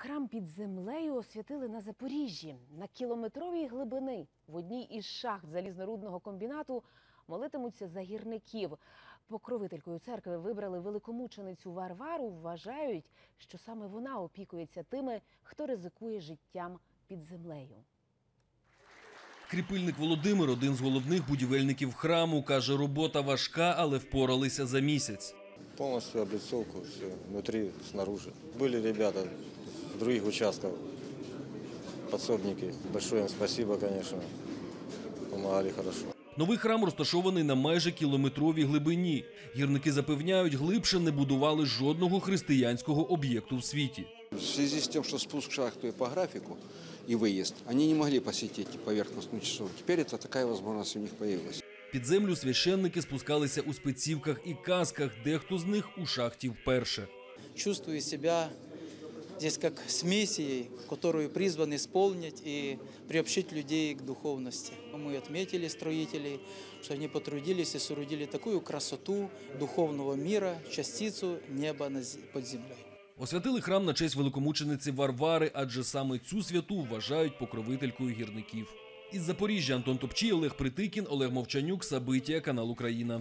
Храм під землею освятили на Запоріжжі на кілометровій глибини. В одній із шахт залізнорудного комбінату молитимуться за гірників. Покровителькою церкви вибрали великомученицю Варвару. Вважають, що саме вона опікується тими, хто ризикує життям під землею. Кріпильник Володимир один з головних будівельників храму. Каже, робота важка, але впоралися за місяць. Полностью облицовку, все, внутри, снаружи. Были ребята других участках, подсобники. Большое им спасибо, конечно. Помогали хорошо. Новий храм розташований на майже кілометровій глибині. Гірники запевняють, глибше не будували жодного християнського об'єкту в світі. В связи с тем, что спуск шахты по графику и выезд, они не могли посетить поверхностную часовую. Теперь это такая возможность у них появилась. Під землю священники спускалися у спецівках і касках, дехто з них у шахті вперше. чувствую себя здесь как с мессией, которую призван исполнить и приобщить людей к духовности. Мы отметили строителей, что они потрудились и соорудили такую красоту духовного мира, частицу неба под землей. Освятили храм на честь великомучениці Варвари, адже саме цю святу вважають покровителькою гірників. Із Запоріжжя Антон Топчій, Олег Притикін, Олег Мовчанюк, Сабитія, канал Україна.